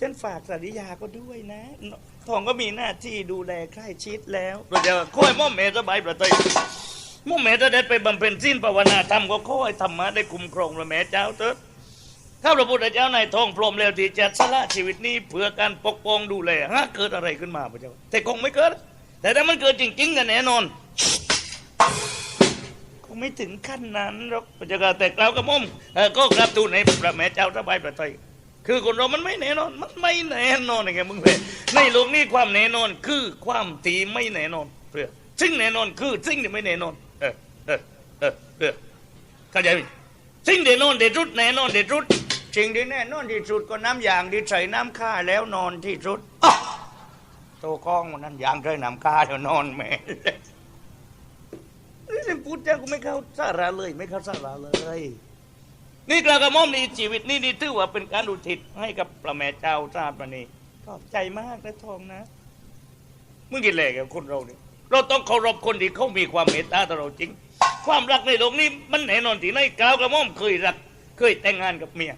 ฉันฝากสริยาก็ด้วยนะทองก็มีหน้าที่ดูแลใกล้ชิดแล้วเราจะค่อยม่อมเมสบายประเทศม่อมเมจะได้ไปบำเพ็ญสิ้นภาวนาธรรมก็ค่อยธรรมะได้คุ้มครองพระแม่เจ้าเถิดข้าพระพุทธเจ้าในทองพรมแล้วที่จะสละชีวิตนี้เพื่อการปกป้องดูแลฮะเกิดอะไรขึ้นมาพระเจ้า แต่คงไม่เกิด แต่ถ้ามันเกิดจริงๆกันแน่นอนคงไม่ถึงขั้นนั้นหรอกพระเจ้าแต่กล่าวกับม่อมเอ่อก็กราบทูลในพระแม่เจ้าสบายประเทศ คือคนเรามันไม่แน่นอน มันไม่แน่นอนยังไงมึงเลยในโลกนี้ความแน่นอนคือความที่ไม่แน่นอนเพื่อสิ่งแน่นอนคือสิ่งที่ไม่แน่นอน เออเออเออเออเข้าใจไหมสิ่งเด่นอนเด็ดรุดแน่นอนเด็ดรุดสิ่งที่แน่นอนที่สุดก็น้ำยางที่ใส่น้ำข้าแล้วนอนที่สุดอ๊ะโตกล้องวันนั้นยางใส่น้ำข้าแล้วนอนแม่นี่พูดจ้ากูไม่เข้าสาระเลย ไม่เข้าสาระเลย นี่กระกระม่อมนี่ชีวิตนี่นี่ถือว่าเป็นการอุทิศให้กับพระแม่เจ้าทราบมานี่ขอบใจมากนะทองนะมึงกินแหลกกับคนเราเนี่ยเราต้องเคารพคนที่เขามีความเมตตาต่อเราจริง ความรักในโลกนี้มันแน่นอนที่ไหนกล่าวกระม่อมเคยรัก เคยแต่งงานกับเมีย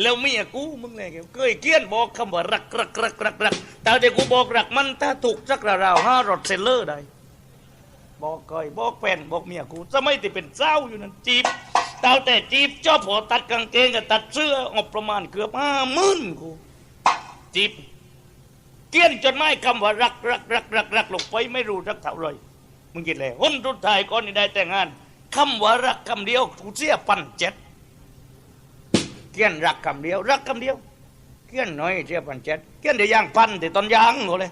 แล้วเมียกูมึงเลยเคยเกี้ยนบอกคำว่ารักรักรักรักรักแต่เดี๋ยวกูบอกรักมันถ้าถูกสักราวๆห้ารถเซลเลอร์ได้บอกเคยบอกแฟนบอกเมียกูสมัยที่เป็นเจ้าอยู่นั่นจีบ ดาแต่จีบเจ้าพอตัดกางเกงกับตัดเสื้อออกประมาณเกือบห้าหมื่นกูจีบเกี้ยนจนไม่คำว่ารักรักรักรักรักลงไปไม่รู้รักเท่าไรมึงคิดเลยคนทุดท้ายก่อนนี่ได้แต่งงานคำว่ารักคำเดียวกูเสียปันเจ็ดเกี้ยนรักคำเดียว รักคำเดียว เกี้ยนน้อยเสียปันเจ็ดเกี้ยนเดียวย่างพันแต่ตอนย่างกูเลย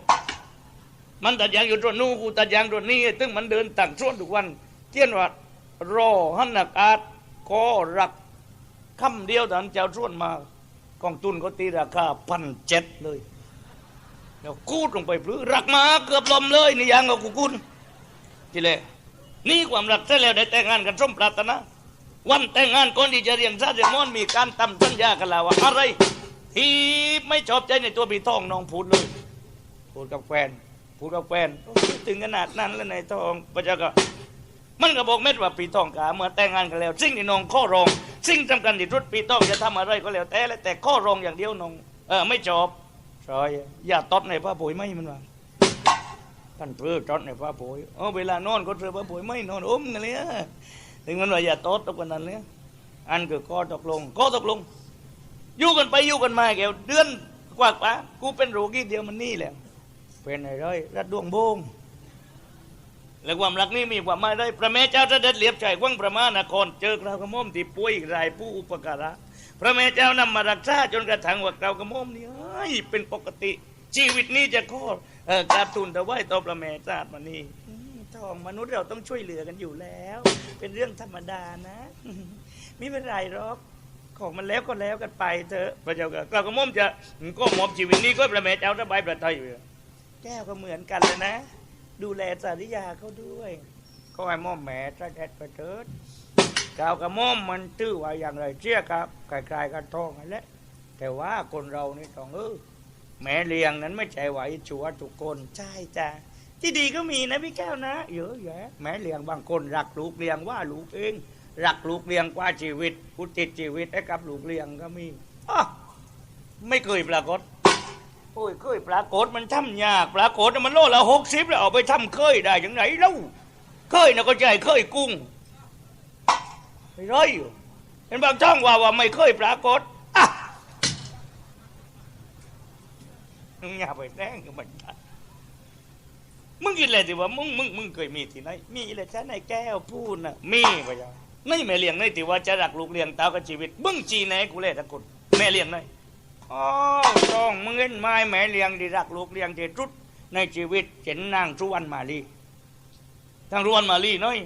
มันตัดยางอยู่ตรงนู้กูตัดยางตรงนี้ตึงมันเดินต่างส่วนทุกวันเที่ยนว่ารอหันอาก ก็รักคำเดียวแต่เจ้าส่วนมากองทุนก็ตีราคาพันเจ็ดเลยเดี๋ยวกูดลงไปพลื้รักมาเกือบลมเลยนี่ยังกับกูกุนทีเลยนี่ความรักเสร็จแล้วได้แต่งงานกันสมปรารถนาวันแต่งงานก่อนที่จะเรียงซาเดมอนมีการทำสัญญากันแล้วว่าอะไร ที่ไม่ชอบใจในตัวปีทองน้องพูดเลยพูดกับแฟนพูดกับแฟนถึงขนาดนั้นแล้วนายทองพระเจ้าก็ มันก็บอกเม็ดว่าปีทองกาเมื่อแต่งงานกันแล้ว สิ่งที่น้องข้อรอง สิ่งสำคัญที่สุดปีทองจะทำอะไรก็แล้วแต่แล้วแต่ข้อรองอย่างเดียวน้องเออไม่จบซอยอย่าตดในผ้าปุ๋ยไม่มันว่าท่านเพื่อตดในผ้าปุ๋ยเออเวลานอนก็เจอผ้าปุ๋ยไม่นอนอมกันเลยถึงมันว่าอย่าตดตกกันนั้นเลยอันคือข้อตกลงข้อตกลงอยู่กันไปอยู่กันมาแกวเดือนกว่าปะกูเป็นโรกี้เดียวมันนี่แหละเป็นอะไรรัดดวงโบง และความรักนี้มีความหมายได้พระแม่เจ้าเสด็จเลียบชายกว้างประมาณนครเจอกราวกระหม่อมที่ป่วยรายผู้อุปการะพระแม่เจ้านำมารักษาจนกระทั่งว่ากราวกระหม่อมนี่เป็นปกติ ชีวิตนี้จะขอเอ่อกราบทูลถวายต่อพระแม่เจ้ามานี่ทองมนุษย์เราต้องช่วยเหลือกันอยู่แล้ว เป็นเรื่องธรรมดานะไม่เป็นไรหรอกของมันแล้วก็แล้วกันไปเถอะพระเจ้าก็กล่าวกระหม่อมจะก็มอบชีวิตนี้ก็พระแม่เจ้าสบายประทัยอยู่แก้วก็เหมือนกันเลยนะ ดูแลสาริยาเขาด้วยก็ให้หม่อมแหม่ตระเด็ดประเถิดกล่าวกับหม่อมมันตื้อว่าอย่างไรเชี่ยครับคล้ายๆกันทองนั่นแหละแต่ว่าคนเรานี่ต้องเออแม่เลี้ยงนั้นไม่ใช่ไหวชัวทุกคนใช่จ้ะที่ดีก็มีนะพี่แก้วนะเยอะแยะแม่เลี้ยงบางคนรักลูกเลี้ยงว่าลูกเองรักลูกเลี้ยงกว่าชีวิตอุทิศชีวิตให้กับลูกเลี้ยงก็มีอ้อไม่เคยปรากฏ โอ้ยเคยปรากฏมันทำยากปรากฏมันโลละหกสิบแล้วเอาไปทำเคยได้ยังไงเล่าเคยนะก็ใจเคยกุ้งไม่ร้อยอยู่เห็นบางช่องว่าว่าไม่เคยปรากฏอะมึงอย่าไปแน่งกับมันมึงกินอะไรสิว่ามึงมึงมึงเคยมีที่ไหนมีเลยฉันในแก้วพูดนะมีไปะจ๊ะไม่แม่เลี้ยงในที่ว่าจะรักลูกเลี้ยงเต้ากับชีวิตมึงจีแน่กูเลยตะกุดแม่เลี้ยงใน อ๋อต้องมึงเห็นไม้แม่เลี้ยงที่รักลูกเลี้ยงที่สุดในชีวิตเห็นนางสุวรรณมาลีทางสุวรรณมาลีน้อย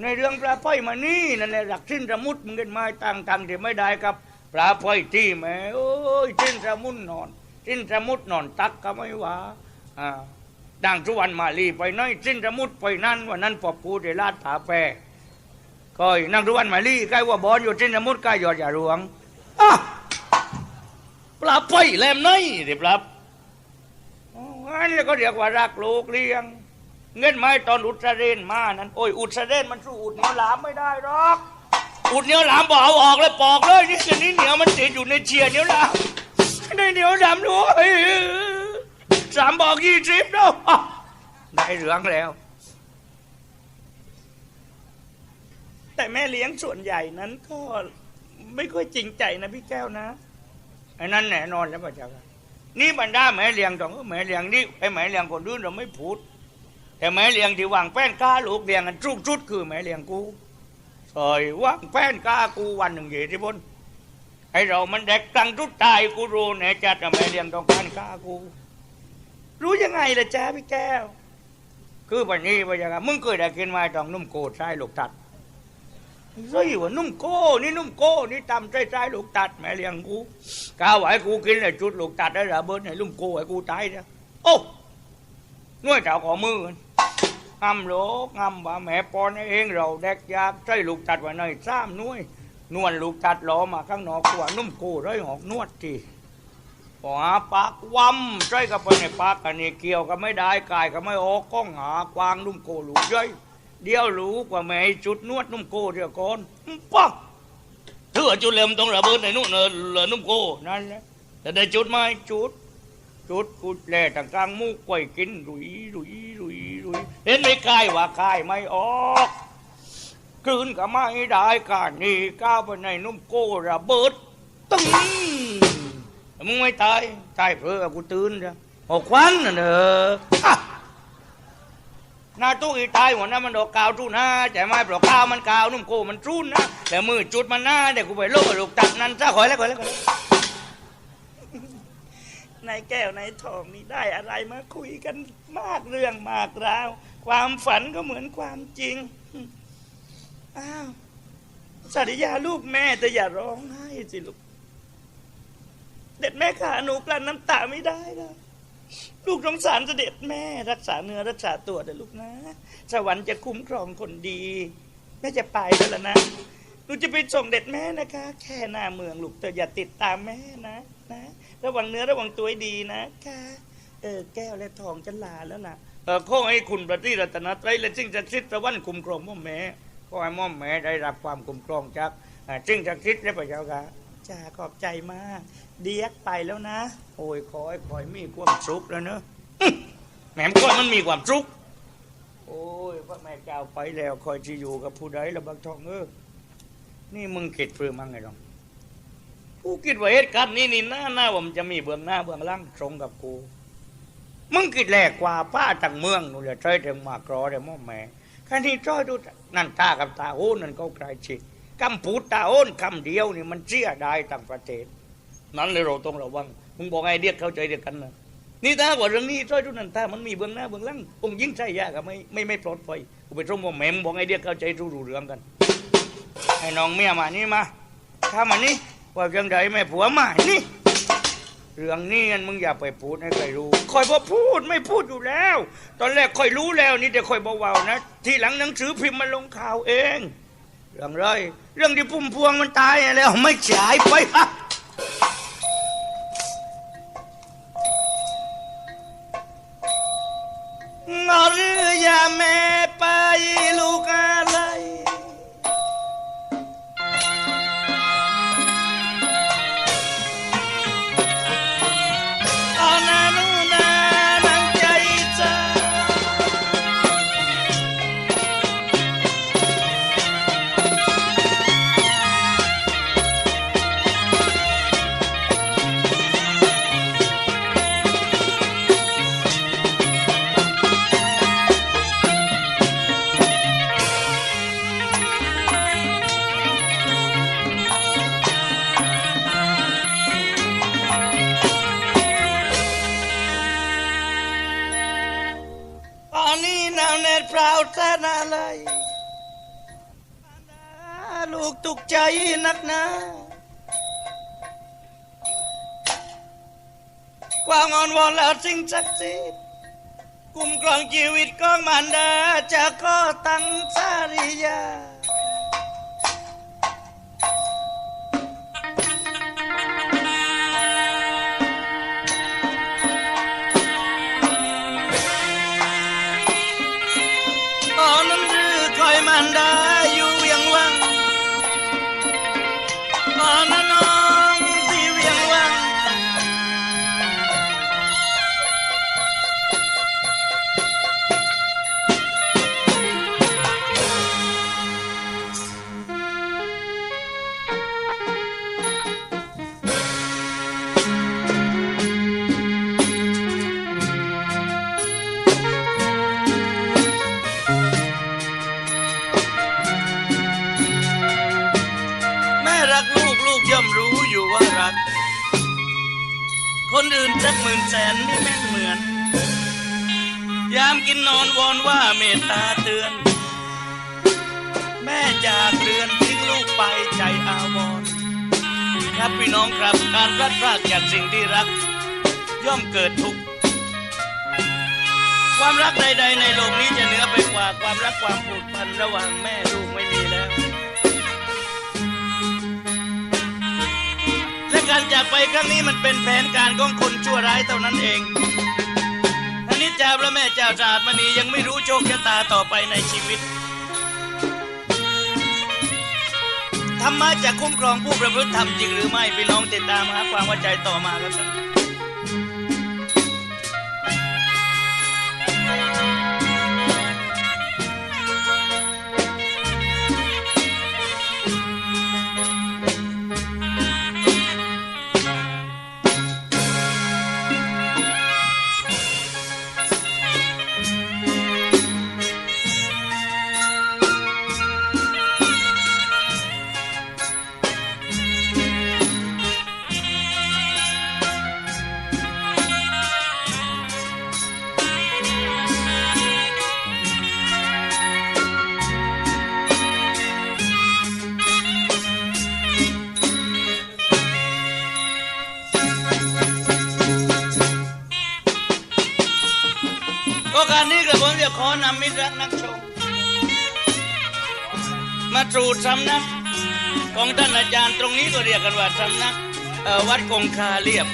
ในเรื่องปลาไพ่มานี่นั่นแหละรักสิ้นสมุดมึงเห็นไม้ต่างต่างที่ไม่ได้ครับปลาไพ่ที่แม่โอ้ยสิ้นสมุดนอนสิ้นสมุดนอนตักก็ไม่ว่าอ่าดังสุวรรณมาลีไปน้อยสิ้นสมุดไปนั่นวันนั้นปอบกูได้ลาดผาแปรก็ยนางสุวรรณมาลีใกล้ว่าบอลอยู่สิ้นสมุดใกล้ยอดย่าหลวงอะ ปลาไปแหลมน้อยดิปลาอันนี้ก็เรียกว่ารักลูกเลี้ยง เงินไม้ตอนอุตรเรนมานั้นโอ้ยอุตรเรนมันสู้อุดเหนียวหลามไม่ได้หรอกอุดเหนียวหลามบอกเอาออกเลยปอกเลยนี่คือนี้เหนียวมันติดอยู่ในเชียเหนียวหลามได้เดี๋ยวสามร้อยสามบอกยี่สิบเนาะอะได้เหลืองแล้ว แต่แม่เลี้ยงส่วนใหญ่นั้นก็ไม่ค่อยจริงใจนะพี่แก้วนะ อ้นั่นแน่นอนแล้วป่ะจ๊ะนี่บรรดาแม่เลี้ยงตองแม่เลี้ยงนี่ไอ้แม่เลี้ยงคนอื่นเราไม่พูด แต่แม่เลี้ยงที่วางแป้นก้าลูกเลี้ยงกันจุกจุดคือแม่เลี้ยงกูเอยวางแป้นก้ากูวันหนึ่งเหยที่บนไอ้เรามันเด็กกลางจุดตายกูรู้แน่จัดแต่แม่เลี้ยงต้องการก้ากู รู้ยังไงล่ะจ๊ะพี่แก้ว คือวันนี้ว่าอย่างไรมึงเคยได้กินไมาตองนุ่มโกดใช่ลูกตัด เฮ้ยว่านุ่มโก้นี่นุ่มโก้นี่ตำใจใจลูกตัดแม่เลี้ยงกูกาวไหวกูกินเลยจุดลูกตัดได้ระเบิดให้ลุงโก้ให้กูตายเนี่ยโอ้น่วยเจ้าของมืองำโลกงำว่าแม่ปอนเองเราแดกยากใช้ลูกตัดไว้ในซ้ำน่วยนวลลูกตัดล้อมาข้างนอกกว่านุ่มโก้ร้อยหอกนวดทีหัวปากวัมใช้กับไปในปากกันนี่เกี่ยวก็ไม่ได้กายก็ไม่ออกก้องหากวางนุ่มโก้ลูกย่อย เดี๋ยวรู้กว่าแม่จุดนวดนุ่มโกเดี๋ยวก่อนปั๊บเธอจุดเล็มต้องระเบิดในนู่นเนอะเหลือนุ่มโกนั่นแหละแต่ได้จุดไหมจุด จุดกุดแหล่ต่างกลางมูกไว้กินรุยรุยรุยรุยเห็นไม่คายว่าคายไม่ออกกลืนก็ไม่ได้การนี่ก้าวไปในนุ่มโกระเบิดตึ้งมึงไม่ตายตายเพื่อกูตื่นจ้ะหกควันน่ะเนอะ หน้าตู้อีตายหัวหน้ามันดอกกาวทุ่นนะแต่ไม่ปลอกกาวมันกาวนุ่มโกมันทุ่นนะแต่มือจุดมันหน้าเดี๋ยวกูไปโลกลูกตัดนั้นซะขอยแล้วขอยแล้วขอยแล้วนายแก้วนายทองนี่ได้อะไรมาคุยกันมากเรื่องมากราว ความฝันก็เหมือนความจริงอ้าวสัตยาลูกแม่แต่อย่าร้องไห้สิลูก เด็ดแม่ขาหนูกลั้นน้ำตาไม่ได้แล้ว ลูกสงสารเสด็จแม่ รักษาเนื้อรักษาตัวเถอลูกนะ สวรรค์จะคุ้มครองคนดี แม่จะไปแล้วล่ะนะหนูจะไปส่งเด็ดแม่นะคะ แค่หน้าเมืองลูกแต่อย่าติดตามแม่นะนะ ระวังเนื้อระวังตัวให้ดีนะคะเออแก้วและทองจะลาแล้วนะเออขอให้คุณพระทีรัตนตรัยและสิ่งศักดิ์สิทธิ์ตะวันคุ้มครองม่อมแม่ขอให้ม่อมแม่ได้รับความคุ้มครองจากอ่าสิ่งศักดิ์สิทธิ์และพระเจ้าค่ะ จ้าขอบใจมาก เดียกไปแล้วนะ โอ้ยขอให้คอยมีความสุขแล้วเนอะแหมมก้อยมันมีความสุขโอ้ยพระแม่เจ้าไปแล้วคอยจะอยู่กับผู้ใดละบักทองเออนี่มึงคิดเพื่อมั้งไงดองกูคิดว่าเหตุการณ์นี้นี่หน้าหน้าว่ามันจะมีเบื้องหน้าเบื้องล่างตรงกับกูมึงคิดแหลกกว่าป้าต่างเมืองนู่นเลยใช้ถึงมากรอได้ม่อแม่แค่นี้จ้อยดูนั่นตากับตาโอ้นั่นก็ใกล้ชิด คำพูดตาโอนคำเดียวนี่มันเสียได้ต่างประเทศ นั้นเลยเราต้องระวังมึงบอกไงเรียกเข้าใจเดียวกันนะนี่ถ้าว่าเรื่องนี้จ้อยทุนันถ้ามันมีเบื้องหน้าเบื้องหลังองค์ยิ่งใช่ยากไม่ไม่ไม่ปลอดภัยกูไปชมว่าแม่มบอกไงเดียกเข้าใจรู้รู้เรื่องกันให้น้องเมียมานี่มาถ้ามานี่ว่าเรื่องใดแม่ผัวมานี่เรื่องนี้นั่นมึงอย่าไปพูดให้ใครรู้คอยพอพูดไม่พูดอยู่แล้ว ตอนแรกคอยรู้แล้วนี่แต่คอยเบาๆนะ ทีหลังหนังสือพิมพ์มาลงข่าวเอง เรื่องไรเรื่องที่พุ่มพวงมันตายแล้วไม่ฉายไป อ่อนวอนและสิ่งศักดิ์สิทธิ์คุ้มครองชีวิตของมารดาจะก็ตั้งสาริยาตอนนั้นรือคอยมันด้อ พี่น้องครับการพลัดรากจากสิ่งที่รัก ย่อมเกิดทุกข์ความรักใด ๆ ในโลกนี้จะเหนือไปกว่าความรักความผูกพันระหว่างแม่ลูกไม่มีแล้ว และการจากไปครั้งนี้มันเป็นแผนการของคนชั่วร้ายเท่านั้นเองอันนี้จ่าพระแม่เจ้าจาดมณียังไม่รู้โชคชะตาต่อไปในชีวิต ธรรมะจะคุ้มครองผู้ประพฤติธรรมจริงหรือไม่พี่น้องติดตามหาความว่าใจต่อมาครับ สำนัก ของท่านอาจารย์ตรงนี้ก็เรียกกันว่าสำนักวัดคงคาเรียบ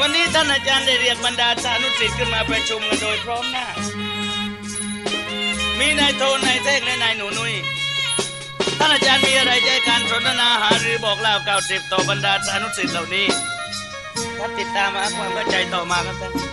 วันนี้ท่านอาจารย์ได้เรียกบรรดาสานุสิษย์ขึ้นมาประชุมกันโดยพร้อมหน้า มีนายโทนนายเทกและนายหนูนุยท่านอาจารย์มีอะไรใจการสนทนาหาหรือบอกเล่าเก่าสิบต่อบรรดาสานุสิษย์เหล่านี้ถ้าติดตามหาความเข้าใจต่อมาครับท่าน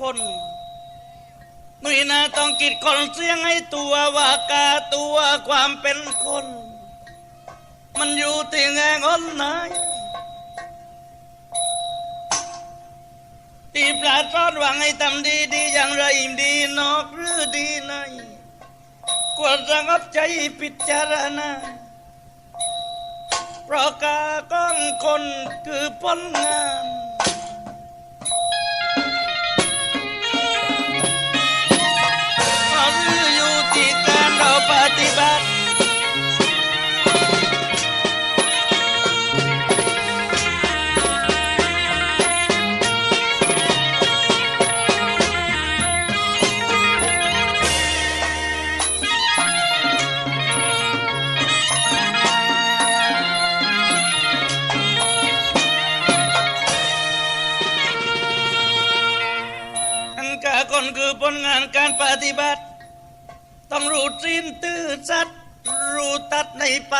คนหนุ่ยนาต้องกิดคนเสียงให้ตัวว่ากาตัวความเป็นคน มันอยู่ที่แงงอนไหนตีปลาทอดหวังให้ทำดีดีอย่างไรดีนอกหรือดีในกวดระงับใจพิจารณาเพราะกาก้องคนคือผลงาน ป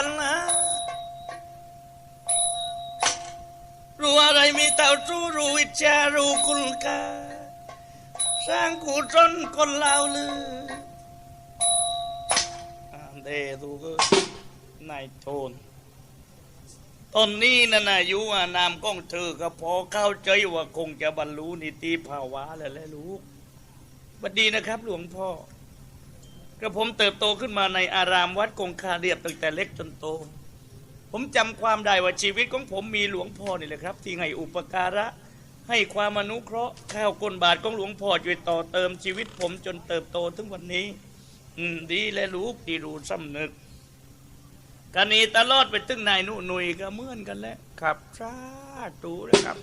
ปัญหารู้อะไรมีเต่ารู้รู้วิชารู้คุณค่าสร้างกูจนคนเล่าลือเดดูก็นายโทนตอนนี้นะนะอายุอานามก้องเธอก็พอเข้าใจว่าคงจะบรรลุนิติภาวะแล้วแหละลูกบัดดีนะครับหลวงพ่อ กระผมเติบโตขึ้นมาในอารามวัดคงคาเรียบตั้งแต่เล็กจนโต ผมจำความได้ว่าชีวิตของผมมีหลวงพ่อนี่แหละครับ ที่ให้อุปการะ ให้ความอนุเคราะห์ข้าวก้นบาทของหลวงพ่อช่วยต่อเติมชีวิตผมจนเติบโตถึงวันนี้ อืมดีและลูกที่รู้สำนึกกันนี้ตลอดไปถึงนายหนุหนุยก็เมือนกันแล้วครับสาธุนะครับ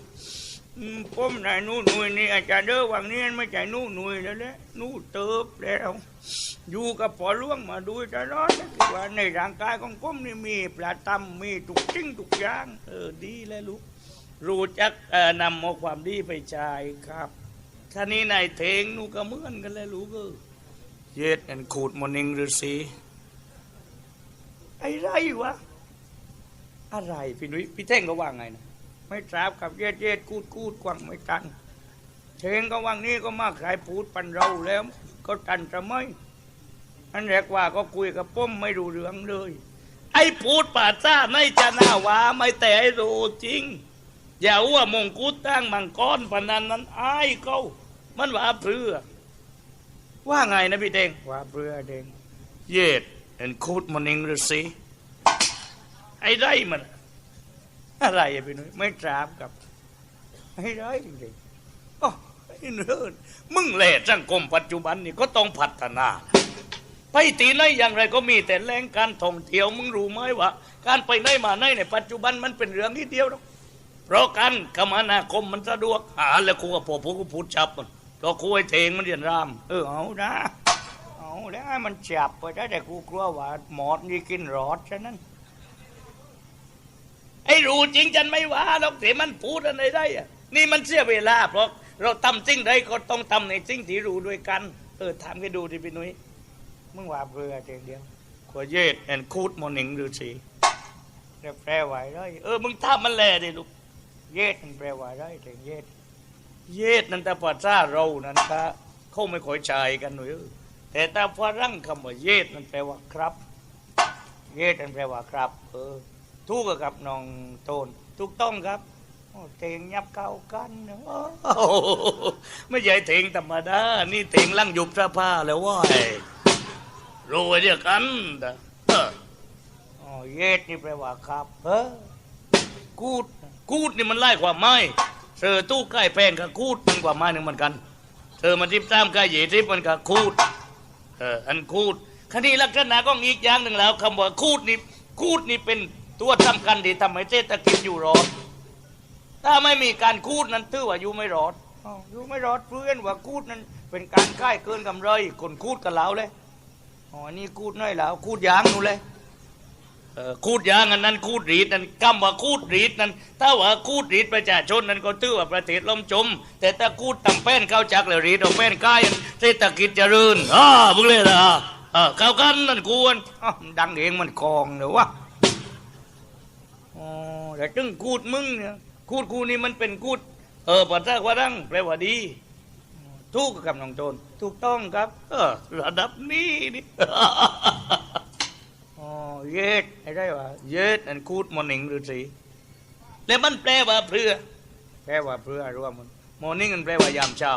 อืมผมนายนู่นนุยนี่อาจารย์เด้อวังนี้ไม่ใช่นู่นนุยแล้วแหละนู่นเติบแล้ว อยู่กับปอล่วงมาดูตลอดนว่าในร่างกายของผมนี่มีปลาตำมีทุกสิ่งทุกอย่างเออดีแล้วลูกรู้จักเอ่อนำเอาความดีไปใช้ครับท่านี้นายเทงนูก็เหมือนกันแล้วลูกเออเย็ดแอนขูดมอนิงฤาษีไอ้ไรวะอะไรพี่นุ้ยพี่เท่งก็ว่าไงนะ ไม่ทราบกับเย็ดเย็ดกูดกูดกวางไม่ตันเทงก็ว่างนี้ก็มาขายพูดปันเราแล้ว ก็ตันจะไม่อันแรกว่าก็คุยกับป้มไม่รู้เรื่องเลย ไอ้พูดป่าจ้าไม่จะน่าว่าไม่แต่ไอ้รู้จริง อย่าว่ามงกุฎตั้งมังกรพนันนั้นอายเขามันว่าเพื่อ ว่าไงนะพี่เด้งว่าเพื่อเด้งเย็ดเอ็นคูดมันเองฤาษีไอ้ไรมัน อะไรอะพี่นุ้ยไม่ทราบกับไอ้ไรจริงๆอ๋อไอ้เนิร์ดมึงแหล่สังคมปัจจุบันนี่ก็ต้องพัฒนาไปตีไหนอย่างไรก็มีแต่แรงการท่องเที่ยวมึงรู้ไหมว่า การไปไหนมาไหนในปัจจุบันมันเป็นเรื่องที่เดียวหรอกเพราะการคมนาคมมันสะดวกหาแล้วครูกับพ่อผู้กูพูดจับมันก็คุยเทงมันเรียนราม เออเอานะเอาแล้วให้มันจับไปได้แต่กูกลัวว่าหมอดนี่กินรอดฉะนั้น ไอ้รู้จริงจันไม่ว่าหรอกแต่มันพูดอะไรได้อะนี่มันเสียเวลาเพราะเราทำสิ่งใดก็ต้องทำในสิ่งที่รู้ด้วยกัน เออถามกันดูดิพี่นุ้ยมึงว่าเบื่อเพียงเดียวขวเยดแอนคูดมอนิงฤาษีเรียกแปลว่าอะไรเออมึงทำมันแลดิลูกเยดมันแปลว่าอะไรแต่เยดเยดนั่นแต่ภาษาเรานั่นก็เขาไม่ค่อยใช้กันหน่อยเออแต่แต่ฝรั่งคำว่าเยดมันแปลว่าครับ เยดมันแปลว่าครับ เออ ถูกกับน้องโตนถูกต้องครับเถงยับเข้ากันนะไม่ใช่เถงธรรมดา นี่เถงลั่งยุบสะผ้าแล้วว่ารู้ไว้เดียวกันเอออ๋อเย็ดนี่แปลว่าครับเออกูดกูดนี่มันไล่ความไม้เธอตู้ใกล้แพงกับกูดมันกว่าไม้หนึ่งเหมือนกัน เธอมันทิพตามใกล้เหยีทิพมันกับคูดเอออันคูดคดีลักษณะก็อีกอย่างหนึ่งแล้วคำว่าคูดนี่คูดนี่เป็น ตัวสำคัญที่ทำให้เศรษฐกิจอยู่รอด ถ้าไม่มีการคูดนั้นถือว่าอยู่ไม่รอดอาวอยู่ไม่รอดเพื่อนว่าคูดนั้น เป็นการค่ายเกินกำไรคนคูดกับเราเลยอ๋อนี่คูดน้อยแล้วคูดยางนู่นเลยเออคูดยางอันนั้นคูดรีดนั้นคำว่าคูดรีดนั้น ถ้าว่าคูดรีดประชาชนนั้นก็ถือว่าประเทศล่มจม แต่ถ้าคูดตำแป้นเข้าจักแล้วรีดเอาแป้นก้ายเศรษฐกิจเจริญอ่ามึงเลยนะเออเข้ากันนั่นควรดังเองมันคลองเนอะวะ อ๋อแต่ตึงกูดมึงเนี่ยกูดกูนี่มันเป็นกูด เออปัจจัยว่าดังแปลว่าดีถูกกับน้องโจนถูกต้องครับ เออระดับนี้นี่อ๋อเย็ดไอ้ได้ว่าเย็ดอันกูดมอนิ่งหรือสีแล้วมันแปลว่าเพื่อ แปลว่าเพื่อรวมมันมอนิ่งมันแปลว่ายามเช้า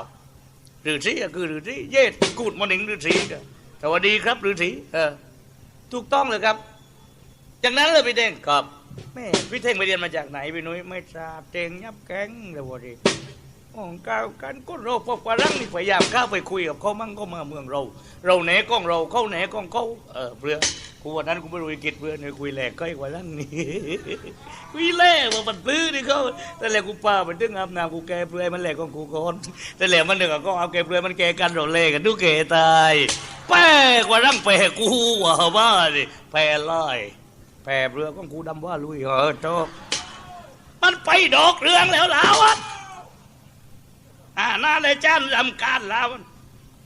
หรือสีก็คือหรือสีเย็ดกูดมอนิ่งหรือสีก็สวัสดีครับหรือสีเออถูกต้องเลยครับ จากนั้นเลยพี่เด้งครับ แม่พี่เท่งไปเรียนมาจากไหนพี่นุ้ยไม่ทราบเท่งยับแก๊งเลยวะดิของก้าวกันก็เราพบกว่ารังนี่พยายามเข้าไปคุยกับเขามั่งก็มาเมืองเรา เราแหนกล้องเราเขาแหนกล้องเขาเออเพื่อกูวันนั้นกูไม่รู้อังกฤษเพื่อนเนี่ยคุยแหลกก็อีกว่ารังนี่คุยแหลกว่ามันพื้นนี่เขาแต่แหลกกูป้ามันตึงอาบน้ำกูแกเปลือยมันแหลกของกูก่อนแต่แหลกมันหนึ่งก็เอาแกเปลือยมันแกกันเราเล่กันดูแกตายแป้กว่ารังแปรกูว่าบ้าดิแปรไล่ แผ่เรือของกูดำว่าลุยเออโจกมันไปดอกเรืองแล้วล้วอะอ่าน่าเลยจ้านำการล้ว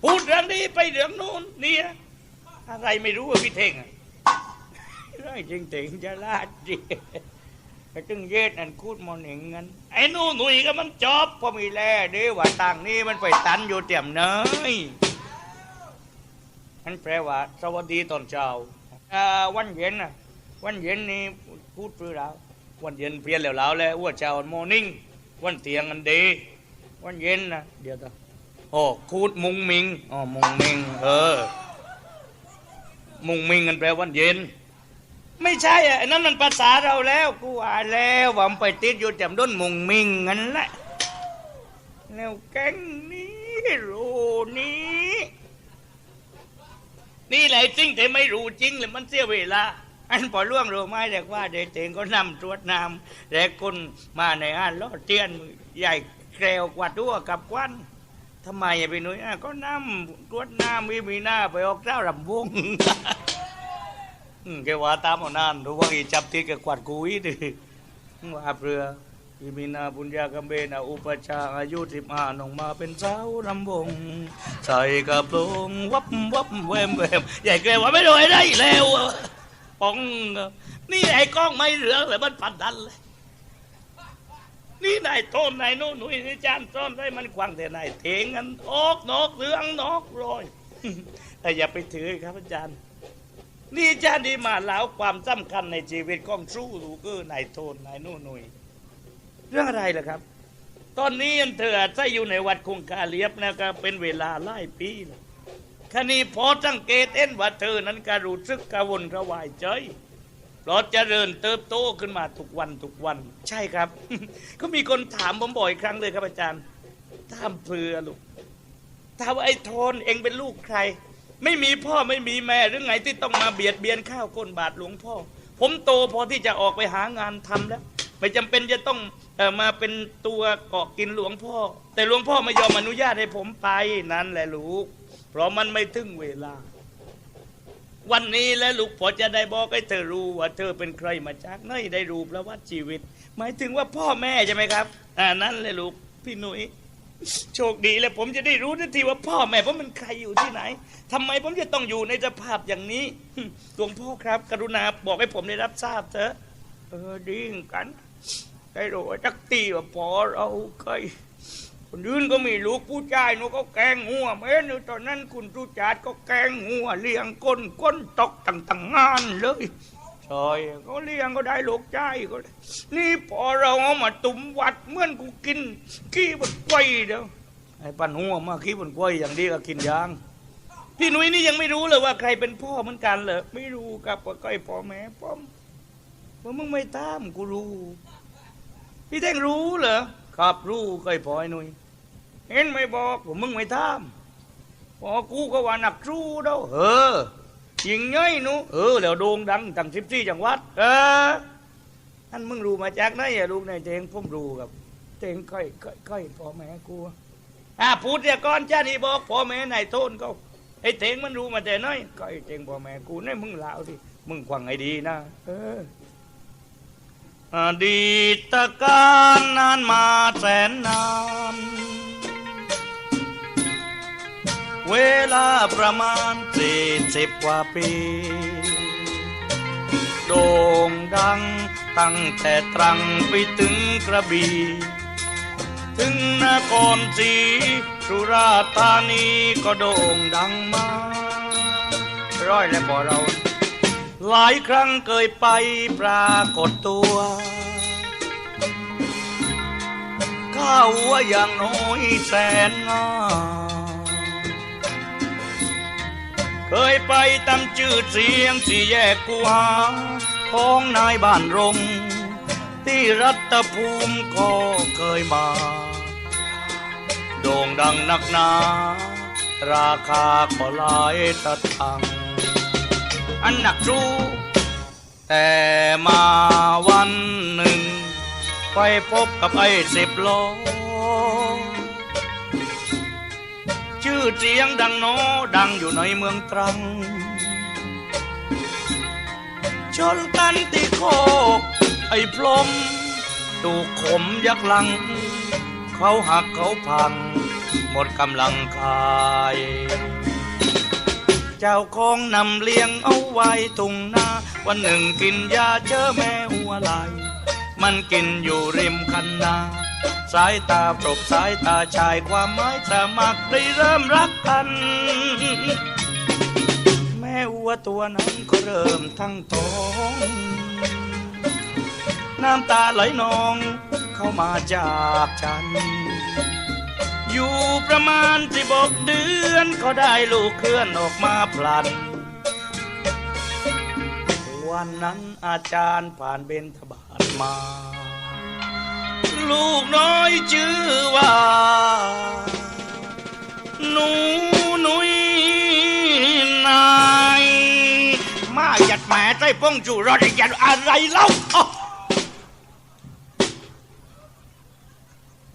พูดเรื่องนี้ไปเรื่องนู้นเนี่ยอะไรไม่รู้ว่าพี่เท่งอะไรจริงเต่งจะลาดจีไอ้ตึงเย็ดอันคูดมอนิงกันไอ้นู่นหนุ่ยก็มันจอบพอมีแล่เด้ว่าต่างนี้มันไปตันอยู่เตี่ยมเนยนั่นแปลว่า สวัสดีตอนเช้าอ่าวันเย็นน่ะ วันเย็นนี่พูดเพื่อเราวันเย็นเปลี่ยนแล้วแล้วแล้วว่าเช้าโมนิ่งวันเตียงกันดี วันเย็นนะเดี๋ยวต่อโอ้คูดมุงมิงอ๋อมุงมิงเออ มุงมิงกันแปลวันเย็น ไม่ใช่อะไอ้นั่นมันภาษาเราแล้ว กูอ่านแล้วว่ามันไปติดอยู่จำด้นมุงมิงงั้นแหละแล้วแก๊งนี้รู้นี้ นี่แหละจริงแต่ไม่รู้จริงเลยมันเสียเวลา อันพอล่วงรู้ไหม้เด็กว่าเด็กเองก็นำตรวจนำเด็กคนมาในอ่านล้อเตียนใหญ่แกวกว่าตัวกับควันทำไมอะพี่หนุ่ยอะก็น้ำรวดน้ำมีมีหน้าไปออกเจ้ารำวงแกว่าตามเอานานรู้ว่าอีจับที่แกกวาดกุยดิว่าเปลืออีมีนาบุญญากำเบนาอุปชาอายุสิบห้าน้องมาเป็นสาวรำวงใส่กระโปรงวับวับแวมแวมใหญ่แกว่าไม่รวยได้แล้ว ป๋อง นี่ไอ้กล้องไม่เหลืองเลยมันปัดดันเลย นี่นายต้นนายโน่นหนุ่ยนี่จานต้นได้มันควังแต่นายเทงกันออกนอกเหลืองนอกรอยแต่อย่าไปถือครับอาจารย์ นี่อาจารย์ดีมาแล้วความสำคัญในชีวิตของสู้ลูกเกอนายโทนนายโน่นหนุ่ยเรื่องอะไรล่ะครับ ตอนนี้เธออาจจะอยู่ในวัดคงคาเลียบนะก็เป็นเวลาหลายปีแล้ว คณีพอสังเกตเอ็นว่าเธอนั้นก็รู้สึกกระวนกระวายใจเพราะเจริญเติบโตขึ้นมาทุกวันทุกวัน ใช่ครับ ก็มีคนถามผมบ่อยครั้งเลยครับอาจารย์ถามเพื่อลูกถามว่าไอ้ทนเองเป็นลูกใคร ไม่มีพ่อไม่มีแม่หรือไงที่ต้องมาเบียดเบียนข้าวก้นบาทหลวงพ่อ ผมโตพอที่จะออกไปหางานทำแล้ว ไม่จำเป็นจะต้องออมาเป็นตัวเกาะกินหลวงพ่อ แต่หลวงพ่อไม่ยอมอนุญาตให้ผมไปนั่นแหละลูก เพราะมันไม่ถึงเวลา วันนี้แล้วลูกพอจะได้บอกให้เธอรู้ว่าเธอเป็นใครมาจากไหนได้รู้ประวัติชีวิต หมายถึงว่าพ่อแม่ใช่ไหมครับ อ่านั่นเลยลูกพี่หนุ่ยโชคดีแล้วผมจะได้รู้ทันทีว่าพ่อแม่ผมเป็นใครอยู่ที่ไหนทำไมผมจะต้องอยู่ในสภาพอย่างนี้หลวงพ่อครับ กรุณาบอกให้ผมได้รับทราบเถอะเออดีเหมือนกันได้รู้จักตีว่าพอเราเคย คนอื่นก็มีลูกผู้ชายหนูก็แกงงัวแม่หนูตอนนั้นคุณทุจาดก็แกงงัวเลี้ยงก้นก้นตกต่างต่างงานเลยใช่ก็เลี้ยงก็ได้ลูกชายก็ได้นี่พอเราเอามาตุ่มวัดเหมื่อนกูกินขี้บนกล้วยเดียวไอ้ปันหัวมาขี้บนกล้วยอย่างดีก็กินยางพี่หนุ่ยนี่ยังไม่รู้เลยว่าใครเป็นพ่อเหมือนกันเหรอไม่รู้ครับว่าใครพ่อแม่ป้อมว่ามึงไม่ตามกูรู้พี่เท่งรู้เหรอครับรู้เคยพอไอ้หนุ่ย เห็นไม่บอกผมมึงไม่ทำพอกูก็ว่าหนักสู้เด้อเออยิงย่อยหนูเออแล้วโด่งดังตั้งสิบสี่จังหวัด เอออันมึงรู้มาจากไหนอะลูกในเจงผมรู้ครับเจงค่อยค่อยค่อยพ่อแม่กูอ่าพูดเดี๋ยก่อนจ้านี่บอกพ่อแม่นายโทนก็ไอ้เทงมันรู้มาแต่น้อยก็ไอ้เทงพ่อแม่กูนี่มึงลาวสิมึงควังไอ้ดีนะเอออดีตการนานมาแสนนาน เวลาประมาณสี่สิบกว่าปี โด่งดังตั้งแต่ตรังไปถึงกระบี่ถึงนครศรีสุราษฎร์ธานีก็โด่งดังมา ร้อยแล้วพอเรา หลายครั้งเคยไปปรากฏตัวข้าหัวอย่างน้อยแสนงาม เคยไปตำชื่อเสียงสี่แยกกูหาของนายบ้านรงที่รัตภูมิก็เคยมา โด่งดังนักหนา ราคาก็หลายตะทัง อันหนักรู้ แต่มาวันหนึ่ง ไปพบกับไอ้สิบโลอ อเสียงดังโนดังอยู่ในเมืองตรัง ชนกันที่โคกไอ้พรหมถูขมยักลัง เขาหักเขาพัง หมดกำลังกาย เจ้าของนำเลี้ยงเอาไว้ตุงนา วันหนึ่งกินยาเจอแม่หัวไหลมันกินอยู่ริมคันนา สายตาปรบสายตาชายความหมายสมัครได้เริ่มรักกัน แม่วัวตัวนั้นก็เริ่มทั้งท้องน้ำตาไหลนองเข้ามาจากฉัน อยู่ประมาณสิบกเดือนก็ได้ลูกเคลื่อนออกมาพลัน วันนั้นอาจารย์ผ่านเบญทบาทมา ลูกน้อยชื่อว่าหนูหนุยนายมาหยัดแหม่ใจป้องจูรอดยันอะไรเล่าอ้าว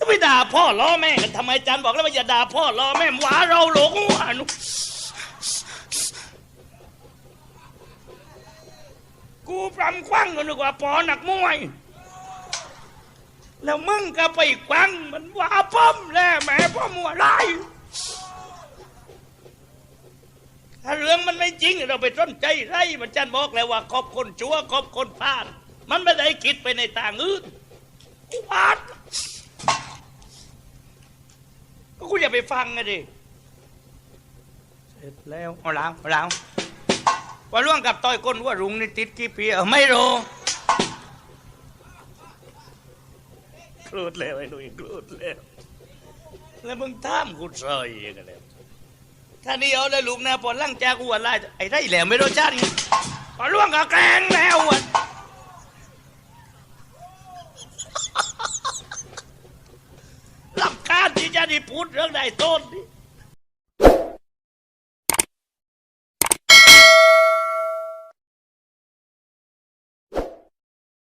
ไปด่าพ่อล้อแม่กันทำไมจารย์บอกแล้วว่าอย่าด่าพ่อล้อแม่หวาเราหลงหวานุกูปรำควังกันดีกว่าปอหนักมวย แล้วมึงก็ไปควังมันว่าป้อมแล่แม่พ่อมัวไรถ้าเรื่องมันไม่จริง เราไปต้นใจไรมันจันบอกแล้วว่าขอบคนชั่วขอบคนพลาด มันไม่ได้คิดไปในทางอื่นกูพลาดก็กูอย่าไปฟังไงดิเสร็จแล้วเอาล้างเอาล้างว่าล่วงกับต้อยก้นว่ารุงนี่ติดกี่ปีเออไม่รู้ กรูดแล้วไอ้หนุ่ยกรูดแล้ว แล้วมึงท่ามกูซอยอย่างนั้นแล้วท่านี่เอาได้ลูกนะพอลั่งจากกูว่าไล่ไอ้ได้แหลมไม่รู้ชาติไงพอล่วงกับแกล้งแล้วอะลำคาญที่จะได้พูดเรื่องใดต้นนี่